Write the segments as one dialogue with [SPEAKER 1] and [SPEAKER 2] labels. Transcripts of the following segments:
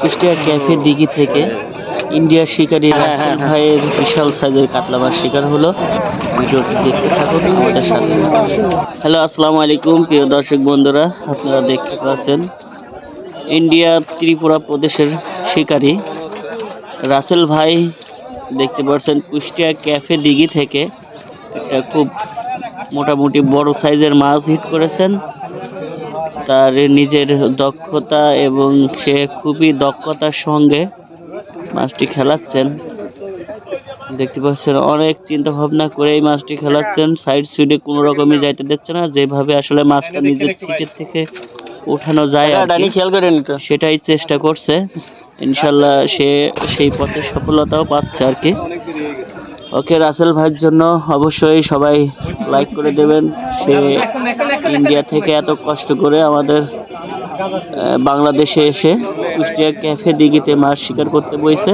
[SPEAKER 1] Kushtia cafe দিঘি থেকে ইন্ডিয়ার শিকারী রাসেল ভাইয়ের বিশাল সাইজের কাতলা মাছ শিকার হলো। ভিডিওটি দেখতে থাকুন আমাদের সাথে। হ্যালো আসসালামু আলাইকুম প্রিয় দর্শক বন্ধুরা আপনারা দেখতে পাচ্ছেন ইন্ডিয়া ত্রিপুরা প্রদেশের শিকারী রাসেল ভাই। দেখতে পাচ্ছেন কুষ্টিয়া ক্যাফে দিঘি থেকে একটা খুব মোটামুটি বড় সাইজের মাছ হিট করেছেন। তার নিজের দক্ষতা এবং সে খুবই দক্ষতার সঙ্গে মাছটি খেলাচ্ছেন। দেখতে পাচ্ছেন অনেক চিন্তা ভাবনা করে এই মাছটি খেলাচ্ছেন। সাইড সুইডে কোনো রকমই যাইতে দিচ্ছে না যেভাবে আসলে মাছটা নিজের ছিটের থেকে ওঠানো যায় সেটাই চেষ্টা করছে। ইনশাল্লাহ সে সেই পথে সফলতাও পাচ্ছে আর কি। ওকে, রাসেল ভাইয়ের জন্য অবশ্যই সবাই লাইক করে দেবেন। সে ইন্ডিয়া থেকে এত কষ্ট করে আমাদের বাংলাদেশে এসে কুষ্টিয়া ক্যাফে দিঘিতে মাছ শিকার করতে বইছে।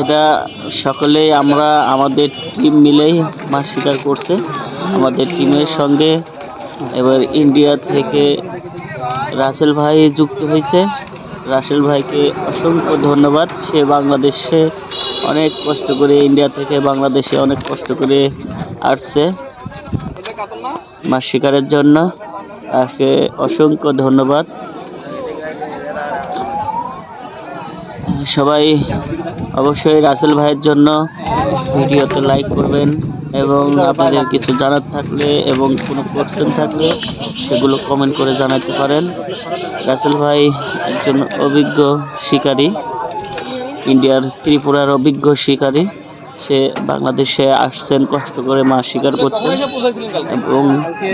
[SPEAKER 1] এটা সকলেই, আমরা, আমাদের টিম মিলেই মাছ শিকার করছে। আমাদের টিমের সঙ্গে এবার ইন্ডিয়া থেকে রাসেল ভাই যুক্ত হয়েছে। রাসেল ভাইকে অসংখ্য ধন্যবাদ। সে বাংলাদেশে অনেক কষ্ট করে ইন্ডিয়া থেকে বাংলাদেশে অনেক কষ্ট করে আসছে। মাছ শিকারের জন্য। তাকে অসংখ্য ধন্যবাদ। সবাই অবশ্যই রাসেল ভাইয়ের জন্য ভিডিওতে লাইক করবেন এবং আপনাদের কিছু জানার থাকলে এবং কোনো কোশ্চেন থাকলে সেগুলো কমেন্ট করে জানাতে পারেন। রাসেল ভাই একজন অভিজ্ঞ শিকারী। ইন্ডিয়ার ত্রিপুরার অভিজ্ঞ শিকারী। সে বাংলাদেশে আসছেন, কষ্ট করে মাছ শিকার করছেন এবং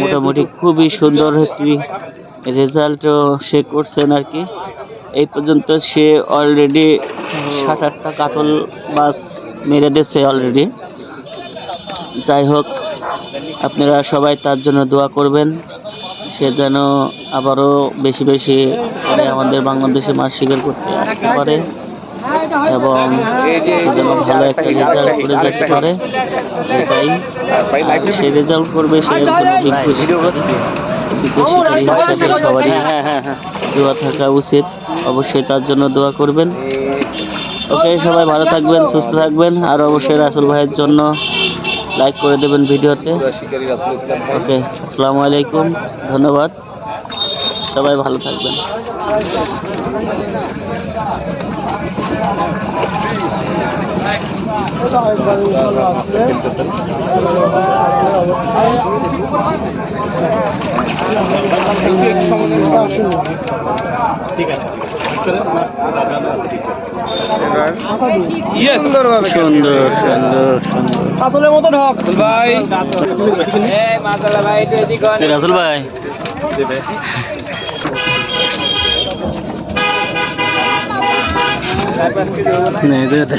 [SPEAKER 1] মোটামুটি খুবই সুন্দর একটি রেজাল্টও সে করছেন আর কি। এই পর্যন্ত সে অলরেডি সাত, আটটা কাতল মাছ মেরে দিয়েছে অলরেডি যাই হোক, আপনারা সবাই তার জন্য দোয়া করবেন। সে যেন আবারও বেশি বেশি করে আমাদের বাংলাদেশে মাছ শিকার করতে আসতে পারে। এবং যেন ভালো একটা রেজাল্ট করে যেতে পারে। এটাই সে রেজাল্ট করবে সে হিসাবে সবারই
[SPEAKER 2] হ্যাঁ হ্যাঁ হ্যাঁ
[SPEAKER 1] দোয়া থাকা উচিত। অবশ্যই তার জন্য দোয়া করবেন। ওকে সবাই ভালো থাকবেন সুস্থ থাকবেন। আর অবশ্যই রাসেল ভাইয়ের জন্য লাইক করে দেবেন ভিডিওতে। ওকে আসসালামু আলাইকুম ধন্যবাদ। সবাই ভালো থাকবেন।
[SPEAKER 2] সুন্দরভাবে
[SPEAKER 1] সুন্দর সুন্দর সুন্দর।
[SPEAKER 2] কাতলের মতো ঢক। ভাই
[SPEAKER 1] রাসেল ভাই। নেই দে দে